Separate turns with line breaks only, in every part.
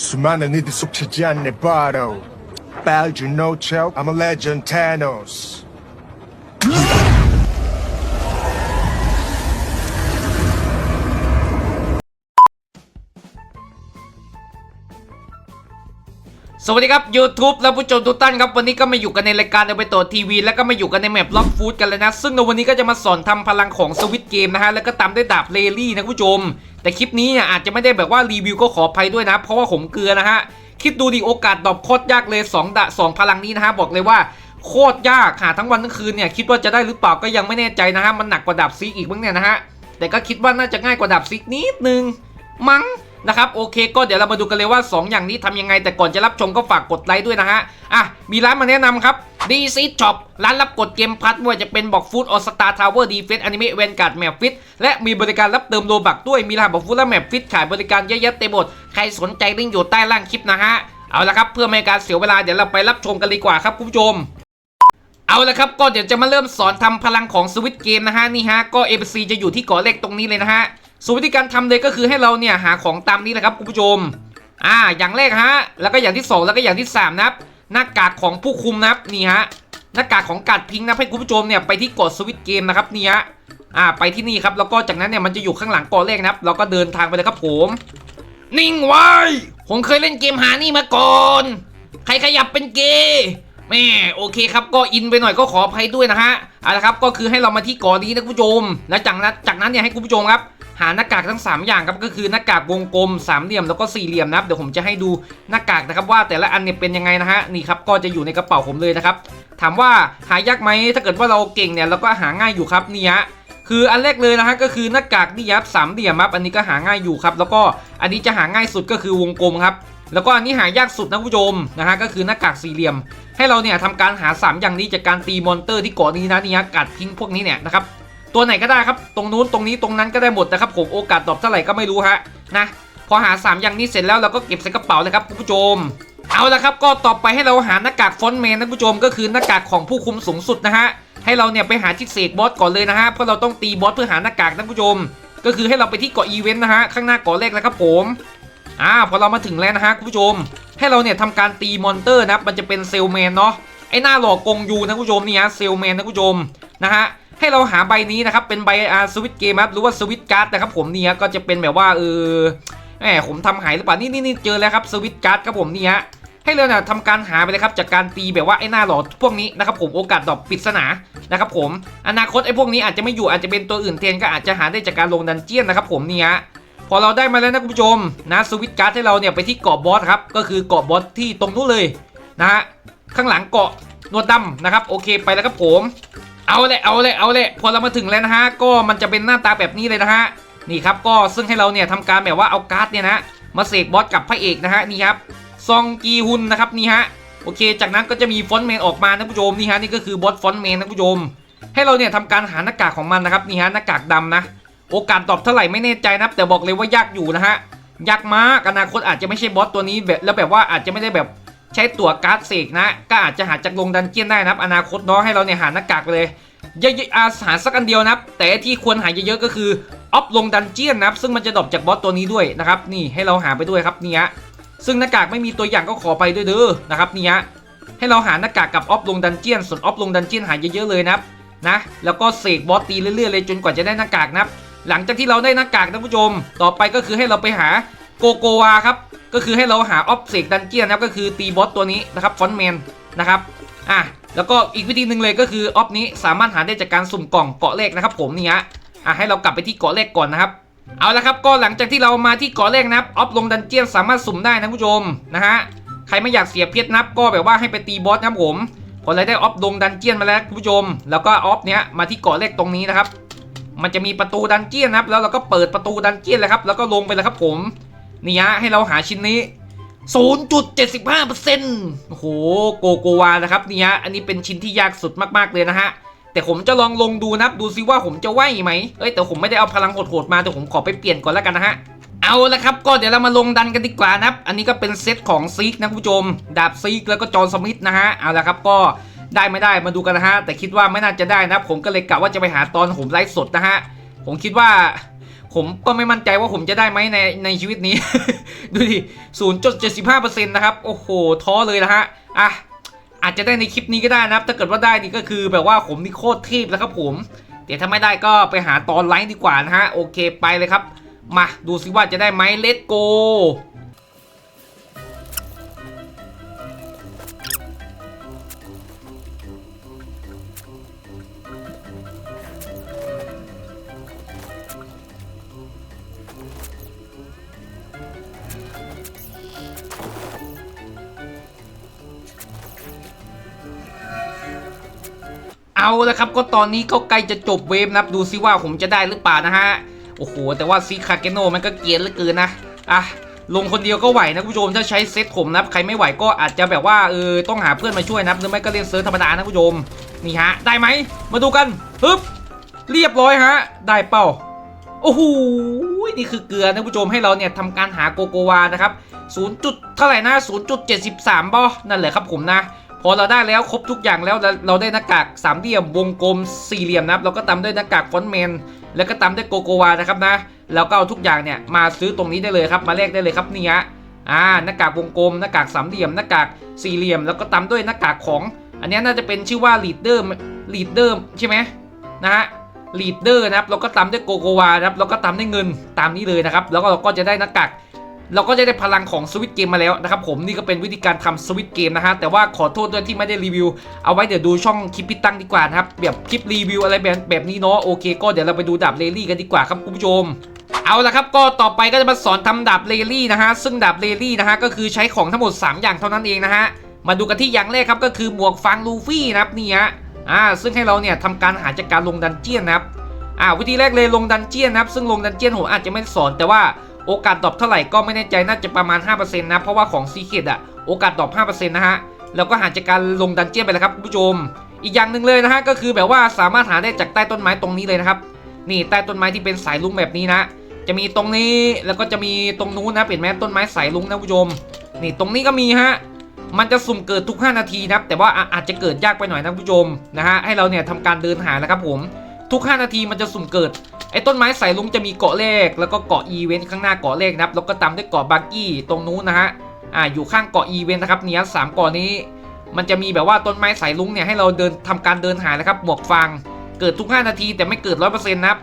수많은 이들 속치지 않네 바로 빨주 no choke I'm a legend Thanos
วัสดีครับ YouTube และผู้ชมทุกท่านครับ วันนี้ก็มาอยู่กันในรายการเดไปโตทีวี แล้วก็มาอยู่กันในแมปล็อกฟู้ดกันเลยนะ ซึ่งในวันนี้ก็จะมาสอนทำพลังของสวิตเกมนะฮะ แล้วก็ตามด้วยดาบเลลี่นะผู้ชม แต่คลิปนี้เนี่ยอาจจะไม่ได้แบบว่ารีวิวก็ขออภัยด้วยนะ เพราะว่าผมเกลือนะฮะ คิดดูดิโอกาสดอปโคตรยากเลย2ดะ2พลังนี้นะฮะบอกเลยว่าโคตรยากหาทั้งวันทั้งคืนเนี่ยคิดว่าจะได้หรือเปล่าก็ยังไม่แน่ใจนะฮะมันหนักกว่าดาบซีกอีกมั้งเนี่ยนะฮะแต่ก็คิดว่าน่าจะง่ายกว่าดาบซิกนิดนึงมั้ง นะครับโอเคก็เดี๋ยวเรามาดูกันเลยว่า 2 อย่างนี้ทำยังไง แต่ก่อนจะรับชมก็ฝากกดไลค์ด้วยนะฮะอะมีร้านมาแนะนำครับ d c Shop ร้านรับกดเกมพัดไม่ว่าจะเป็นบอกฟูดออสตาทาวเวอร์ดีเฟสอนิเมะเวนการ์ดแมปฟิตและมีบริการรับเติมโลบักด้วยมีรหัสบอกฟูดและแมปฟิตขายบริการเยอะแยะเต็มหมดใครสนใจลิงก์อยู่ใต้ล่างคลิปนะฮะเอาละครับเพื่อไม่ให้การเสียเวลาเดี๋ยวเราไปรับชมกันดีกว่าครับคุณผู้ชมเอาละครับก็เดี๋ยวจะมาเริ่มสอนทำพลังของสวิตเกมนะฮะนี่ฮะก็ ABC จะอยู่ที่กาะเลขตรงนี้เลยนะฮะ ส่วนวิธีการทำเลยก็คือให้เราเนี่ยหาของตามนี้แหละครับคุณผู้ชม อ่า อย่างแรกฮะ แล้วก็อย่างที่สองแล้วก็อย่างที่สามนะครับ หน้ากากของผู้คุมนะครับนี่ฮะ หน้ากากของกัดพิงค์นะให้คุณผู้ชมเนี่ยไปที่เกาะสวิตเกมนะครับนี่ฮะ อ่า ไปที่นี่ครับ แล้วก็จากนั้นเนี่ยมันจะอยู่ข้างหลังเกาะเลขนะครับ เราก็เดินทางไปเลยครับผม นิ่งไว้ ผมเคยเล่นเกมหานี่มาก่อน ใครขยับเป็นเกย์แม่โอเคครับก็อินไปหน่อยก็ขออภัยด้วยนะฮะเอาละครับก็คือให้เรามาที่เกาะนี้นะคุณผู้ชม แล้วจากนั้นจากนั้นเนี่ยให้คุณผู้ชมครับ หาหน้ากากทั้ง 3 อย่างครับก็คือหน้ากากวงกลมสามเหลี่ยมแล้วก็สี่เหลี่ยมนะครับเดี๋ยวผมจะให้ดูหน้ากากนะครับว่าแต่ละอันเนี่ยเป็นยังไงนะฮะนี่ครับก็จะอยู่ในกระเป๋าผมเลยนะครับถามว่าหายากไหมถ้าเกิดว่าเราเก่งเนี่ยเราก็หาง่ายอยู่ครับนี่ฮะคืออันแรกเลยนะฮะก็คือหน้ากากนี่ครับสามเหลี่ยมครับอันนี้ก็หาง่ายอยู่ครับ แล้วก็อันนี้จะหาง่ายสุดก็คือวงกลมครับแล้วก็อันนี้หายากสุดนะผู้ชมนะฮะก็คือหน้ากากสี่เหลี่ยม ให้เราเนี่ยทำการหา 3 อย่างนี้จากการตีมอนเตอร์ที่เกาะนี้นะนี่ฮะกัดพิงพวกนี้เนี่ยนะครับ ตัวไหนก็ได้ครับ ตรงนู้นตรงนี้ตรงนั้นก็ได้หมดนะครับผมโอกาสตอบเท่าไหร่ก็ไม่รู้ฮะนะพอหา 3 อย่างนี้เสร็จแล้วเราก็เก็บใส่กระเป๋าเลยครับคุณผู้ชม เอาละครับก็ต่อไปให้เราหาหน้ากากฟอนต์แมนนะคุณผู้ชมก็คือหน้ากากของผู้คุมสูงสุดนะฮะให้เราเนี่ยไปหาที่เสกบอสก่อนเลยนะฮะเพราะเราต้องตีบอสเพื่อหาหน้ากากนะคุณผู้ชม ก็คือให้เราไปที่เกาะอีเวนต์นะฮะข้างหน้าเกาะแรกแล้วครับผมอ่าพอเรามาถึงแล้วนะฮะคุณผู้ชม ให้เราเนี่ยทำการตีมอนเตอร์นะมันจะเป็นเซลแมนเนาะไอหน้าหลอกกงยูนะคุณผู้ชมนี่ฮะเซลแมนนะคุณผู้ชมนะฮะ ให้เราหาใบนี้นะครับเป็นใบอาสวิตเกมครับหรือว่าสวิตการ์ดนะครับผมนี่ฮะก็จะเป็นแบบว่าเออแหมผมทำหายหรือเปล่านี่นี่เจอแล้วครับสวิตการ์ดครับผมนี่ฮะให้เราเนี่ยทำการหาไปเลยครับจากการตีแบบว่าไอ้หน้าหลอดพวกนี้นะครับผมโอกาสดอปปริศนานะครับผมอนาคตไอ้พวกนี้อาจจะไม่อยู่อาจจะเป็นตัวอื่นแทนก็อาจจะหาได้จากการลงดันเจียนนะครับผมนี่ยพอเราได้มาแล้วนะคุณผู้ชมนะสวิตการ์ดให้เราเนี่ยไปที่เกาะบอสครับก็คือเกาะบอสที่ตรงนู้นเลยนะฮะข้างหลังเกาะนวดดำนะครับโอเคไปแล้วครับผม เอาเลยเอาเลยเอาเลยพอเรามาถึงแล้วนะฮะก็มันจะเป็นหน้าตาแบบนี้เลยนะฮะนี่ครับก็ซึ่งให้เราเนี่ยทำการแบบว่าเอาการ์ดเนี่ยนะมาเสกบอสกับพระเอกนะฮะนี่ครับซองกีฮุนนะครับนี่ฮะโอเค จากนั้นก็จะมีฟอนต์แมนออกมานะผู้ชมนี่ฮะนี่ก็คือบอสฟอนต์แมนนะผู้ชมให้เราเนี่ยทำการหาหน้ากากของมันนะครับนี่ฮะหน้ากากดำนะ โอกาสตอบเท่าไหร่ไม่แน่ใจนะแต่บอกเลยว่ายากอยู่นะฮะยากมากอนาคตอาจจะไม่ใช่บอสตัวนี้แบบแล้วแบบว่าอาจจะไม่ได้แบบ ใช้ตัวการ์ดเสกนะ ก็อาจจะหาจากลงดันเจียนได้นะครับ อนาคตเนาะให้เราเนี่ยหาหน้ากากไปเลยเยอะๆอาหาสักอันเดียวนะครับ แต่ที่ควรหาเยอะๆก็คือออฟลงดันเจียนนะครับ ซึ่งมันจะดรอปจากบอสตัวนี้ด้วยนะครับ นี่ให้เราหาไปด้วยครับนี่ฮะซึ่งหน้ากากไม่มีตัวอย่างก็ขอไปด้วยเด้อนะครับนี่ฮะให้เราหาหน้ากากกับออฟลงดันเจียนส่วนออฟลงดันเจียนหาเยอะๆเลยนะครับนะแล้วก็เสกบอสตีเรื่อยๆเลยจนกว่าจะได้หน้ากากนะครับ หลังจากที่เราได้หน้ากากท่านผู้ชม ต่อไปก็คือให้เราไปหาโกโกวาครับ ก็คือให้เราหาออฟเสกดันเจียนนะครับก็คือตีบอสตัวนี้นะครับฟอนต์แมนนะครับอะแล้วก็อีกวิธีหนึ่งเลยก็คือออฟนี้สามารถหาได้จากการสุ่มกล่องเกาะเลขนะครับ ผมนี่ฮะอะให้เรากลับไปที่เกาะเลขก่อนนะครับเอาละครับก็หลังจากที่เรามาที่เกาะแรกนะครับออฟลงดันเจียนสามารถสุ่มได้นะผู้ชมนะฮะใครไม่อยากเสียเพชรนับก็แบบว่าให้ไปตีบอสนะครับผมพอเราได้ออฟลงดันเจียนมาแล้วคุณผู้ชม แล้วก็ออฟเนี้ยมาที่เกาะแรกตรงนี้นะครับ มันจะมีประตูดันเจียนนะครับ แล้วเราก็เปิดประตูดันเจียนเลยครับแล้วก็ลงไปเลยครับผม นี่ฮะให้เราหาชิ้นนี้ 0.75%โอ้โหโกโกวานะครับนี่ฮะอันนี้เป็นชิ้นที่ยากสุดมากๆเลยนะฮะแต่ผมจะลองลงดูนับดูซิว่าผมจะไหวไหมเอ้ยแต่ผมไม่ได้เอาพลังโหดๆมาแต่ผมขอไปเปลี่ยนก่อนแล้วกันนะฮะเอาละครับก็เดี๋ยวเรามาลงดันกันดีกว่านะครับ อันนี้ก็เป็นเซตของซีกนะคุณผู้ชม ดาบซีกแล้วก็จอห์นสมิธนะฮะเอาละครับก็ได้ไม่ได้มาดูกันนะฮะแต่คิดว่าไม่น่าจะได้นับผมก็เลยกะว่าจะไปหาตอนผมไลฟ์สดนะฮะผมคิดว่า ผมก็ไม่มั่นใจว่าผมจะได้ไหมในในชีวิตนี้ ดูดิศูนย์จุดเจ็ดสิบห้าเปอร์เซ็นต์นะครับ โอ้โห ท้อเลยนะฮะ อะ อาจจะได้ในคลิปนี้ก็ได้นะครับ ถ้าเกิดว่าได้นี่ก็คือแบบว่าผมนี่โคตรเทพแล้วครับผมเดี๋ยวถ้าไม่ได้ก็ไปหาตอนไลฟ์ดีกว่านะฮะ โอเคไปเลยครับ มาดูซิว่าจะได้ไหมเลตโก เอาละครับ ก็ตอนนี้ก็ใกล้จะจบเวฟนับดูซิว่าผมจะได้หรือเปล่านะฮะ โอ้โห แต่ว่าซีคาเกโนมันก็เกียนเหลือเกินนะ อะ ลงคนเดียวก็ไหวนะคุณผู้ชม ถ้าใช้เซตผมนับใครไม่ไหวก็อาจจะแบบว่าเออต้องหาเพื่อนมาช่วยนับหรือไม่ก็เล่นเซิร์ฟธรรมดานะคุณผู้ชม นี่ฮะ ได้ไหม มาดูกันปึ๊บ เรียบร้อยฮะ ได้เป้า โอ้โห นี่คือเกลือนะผู้ชมให้เราเนี่ยทำการหาโกโกวานะครับ 0. จุดเท่าไหร่นะ0.73บ่นั่นแหละครับผมนะ พอเราได้แล้วครบทุกอย่างแล้วเราได้หน้ากากสามเหลี่ยมวงกลมสี่เหลี่ยมนะครับเราก็ตามด้วยหน้ากากฟอนแมนแล้วก็ตามด้วยโกโกวานะครับนะแล้วก็เอาทุกอย่างเนี่ยมาซื้อตรงนี้ได้เลยครับมาแลกได้เลยครับนี่ฮะอ่าหน้ากากวงกลมหน้ากากสามเหลี่ยมหน้ากากสี่เหลี่ยม แล้วก็ตามด้วยหน้ากากของ อันนี้น่าจะเป็นชื่อว่าลีดเดอร์ลีดเดอร์ใช่ไหมนะฮะลีดเดอร์นะครับแล้วก็ตามด้วยโกโกวานะครับแล้วก็ตามด้วยเงินตามนี้เลยนะครับแล้วก็เราก็จะได้หน้ากาก เราก็จะได้พลังของสวิตเกมมาแล้วนะครับผมนี่ก็เป็นวิธีการทำสวิตเกมนะฮะแต่ว่าขอโทษด้วยที่ไม่ได้รีวิว เอาไว้เดี๋ยวดูช่องคลิปพี่ตั้งดีกว่านะครับแบบคลิปรีวิวอะไรแบบแบบนี้เนาะโอเคก็เดี๋ยวเราไปดูดาบเลลี่กันดีกว่าครับคุณผู้ชมเอาละครับก็ต่อไปก็จะมาสอนทำดาบเลลี่นะฮะซึ่งดาบเลลี่นะฮะก็คือใช้ของทั้งหมด 3 อย่างเท่านั้นเองนะฮะมาดูกันที่อย่างแรกครับก็คือหมวกฟางลูฟี่นะครับนี่ฮะอ่าซึ่งให้เราเนี่ยทำการหาจากการลงดันเจียนนะครับอ่าวิธีแรกเลยลงดันเจียนนะครับซึ่งลงดันเจียนผมอาจจะไม่สอนแต่ว่า โอกาสดรอปเท่าไหร่ก็ไม่แน่ใจน่าจะประมาณ 5%นะ เพราะว่าของซีเคดอะโอกาสดรอป5%นะฮะ แล้วก็หาจากการลงดันเจี้ยนไปแล้วครับคุณผู้ชม อีกอย่างหนึ่งเลยนะฮะก็คือแบบว่าสามารถหาได้จากใต้ต้นไม้ตรงนี้เลยนะครับ นี่ใต้ต้นไม้ที่เป็นสายลุงแบบนี้นะ จะมีตรงนี้แล้วก็จะมีตรงนู้นนะเห็นไหมต้นไม้สายลุงนะคุณผู้ชม นี่ตรงนี้ก็มีฮะ มันจะสุ่มเกิดทุก 5 นาทีนะครับ แต่ว่าอะอาจจะเกิดยากไปหน่อยนะคุณผู้ชมนะฮะ ให้เราเนี่ยทำการเดินหานะครับผม ทุก 5 นาทีมันจะสุ่มเกิด ไอ้ต้นไม้สายลุงจะมีเกาะเลข แล้วก็เกาะอีเวนต์ข้างหน้าเกาะเลขนะครับแล้วก็ตามด้วยเกาะบักกี้ตรงนู้นนะฮะอ่าอยู่ข้างเกาะอีเวนต์นะครับเนี่ยสามเกาะนี้ มันจะมีแบบว่าต้นไม้สายลุงเนี่ยให้เราเดินทำการเดินหานะครับหมวกฟางเกิดทุก 5 นาทีแต่ไม่เกิด100%นต์นะครับ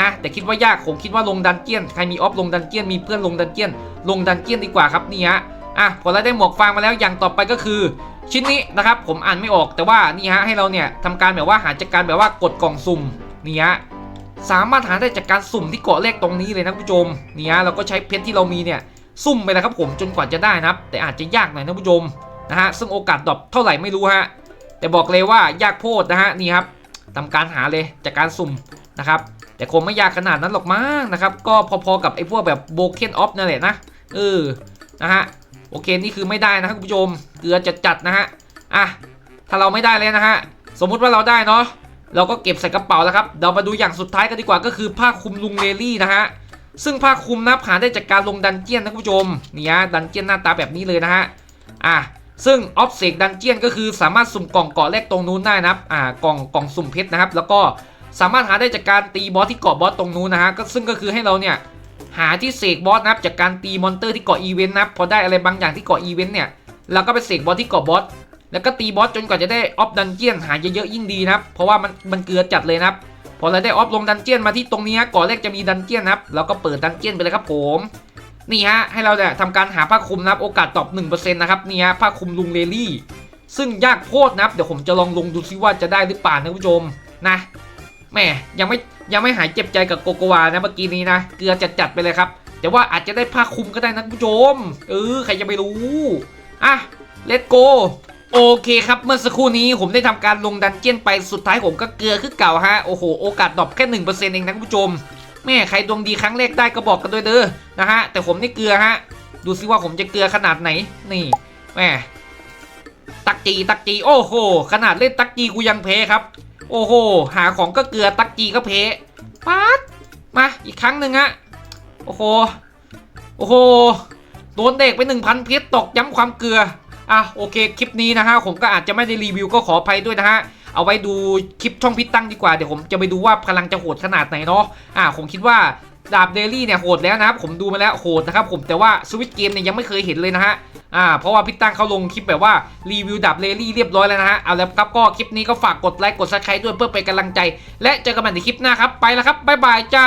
นะแต่คิดว่ายากผมคิดว่าลงดันเจียนใครมีออฟลงดันเจียนมีเพื่อนลงดันเจียนลงดันเจียนดีกว่าครับนี่ฮะอะพอเราได้หมวกฟางมาแล้วอย่างต่อไปก็คือ ชิ้นนี้นะครับผมอ่านไม่ออกแต่ว่านี่ฮะให้เราเนี่ยทำการแบบว่าหาจากการแบบว่ากดกล่องสุ่มนี่ฮะ สามารถหาได้จากการสุ่มที่เกาะเลขตรงนี้เลยนะผู้ชมนี่ฮะเราก็ใช้เพชรที่เรามีเนี่ยสุ่มไปนะครับผมจนกว่าจะได้นะครับ แต่อาจจะยากหน่อยนะผู้ชมนะฮะซึ่งโอกาสดรอปเท่าไหร่ไม่รู้ฮะแต่บอกเลยว่ายากโพดนะฮะนี่ครับทำการหาเลยจากการสุ่มนะครับแต่คงไม่ยากขนาดนั้นหรอกมั้งนะครับก็พอๆกับไอ้พวกแบบโบเคนออฟนั่นแหละนะเออนะฮะโอเคนี่คือไม่ได้นะครับคุณผู้ชมเกลือจัดๆนะฮะอะถ้าเราไม่ได้เลยนะฮะสมมุติว่าเราได้เนาะ เราก็เก็บใส่กระเป๋าแล้วครับเรามาดูอย่างสุดท้ายกันดีกว่าก็คือผ้าคลุมลุงเลลี่นะฮะซึ่งผ้าคลุมนะหาได้จากการลงดันเจียนนะคุณผู้ชมนี่ฮะดันเจียนหน้าตาแบบนี้เลยนะฮะอะซึ่งออฟเซกดันเจียนก็คือสามารถสุ่มกล่องเกาะแรกตรงนู้นได้นะครับอ่ากล่องกล่องสุ่มเพชรนะครับ แล้วก็สามารถหาได้จากการตีบอสที่เกาะบอสตรงนู้นนะฮะก็ซึ่งก็คือให้เราเนี่ยหาที่เสกบอสนะครับจากการตีมอนเตอร์ที่เกาะอีเวนต์นะครับพอได้อะไรบางอย่างที่เกาะอีเวนต์เนี่ยเราก็ไปเสกบอสที่เกาะบอส แล้วก็ตีบอสจนกว่าจะได้ออฟดันเจียนหาเยอะๆยิ่งดีนะครับ เพราะว่ามันมันเกลือจัดเลยนะครับ พอเราได้ออฟลงดันเจียนมาที่ตรงนี้ก่อนแรกจะมีดันเจียนนะครับเราก็เปิดดันเจียนไปเลยครับผมนี่ฮะให้เราเนี่ยทำการหาผ้าคลุมนะครับโอกาสตอบ1%นะครับนี่ฮะผ้าคลุมลุงเลลี่ ซึ่งยากโพดนะครับเดี๋ยวผมจะลองลงดูซิว่าจะได้หรือเปล่านะคุณผู้ชมนะแหม่ยังไม่ยังไม่หายเจ็บใจกับโกโกวานะเมื่อกี้นี้นะเกลือจัดๆไปเลยครับ แต่ว่าอาจจะได้ผ้าคลุมก็ได้นะคุณผู้ชมเออใครจะไปรู้อะเลตโก โอเคครับเมื่อสักครู่นี้ผมได้ทำการลงดันเจี้ยนไปสุดท้ายผมก็เกลือขึ้นเก่าฮะโอ้โหโอกาสดรอปแค่หนึ่งเปอร์เซ็นต์เองนะคุณผู้ชมแม่ใครดวงดีครั้งแรกได้ก็บอกกันด้วยเด้อนะฮะแต่ผมนี่เกลือฮะดูซิว่าผมจะเกลือขนาดไหนนี่แม่ตักจีตักจีโอ้โหขนาดเล่นตักจีกูยังเพครับ โอ้โหหาของก็เกลือตักจีก็เพป๊าดมาอีกครั้งหนึ่งฮะโอ้โหโอ้โหโดนเด็กไปหนึ่งพันเพชรตกย้ำความเกลือ อะโอเคคลิปนี้นะฮะผมก็อาจจะไม่ได้รีวิวก็ขออภัยด้วยนะฮะเอาไว้ดูคลิปช่องพิษตั้งดีกว่าเดี๋ยวผมจะไปดูว่าพลังจะโหดขนาดไหนเนาะอะผมคิดว่าดาบเดลี่เนี่ยโหดแล้วนะครับผมดูมาแล้วโหดนะครับผมแต่ว่าสวิตเกมเนี่ยยังไม่เคยเห็นเลยนะฮะอ่าเพราะว่าพี่ตั้งเขาลงคลิปแบบว่ารีวิวดาบเดลี่เรียบร้อยแล้วนะฮะเอาแล้วครับก็คลิปนี้ก็ฝากกดไลค์กดซับสไครต์ด้วยเพื่อเป็นกำลังใจ และเจอกันใหม่ในคลิปหน้าครับไปแล้วครับบ๊ายบายจ้า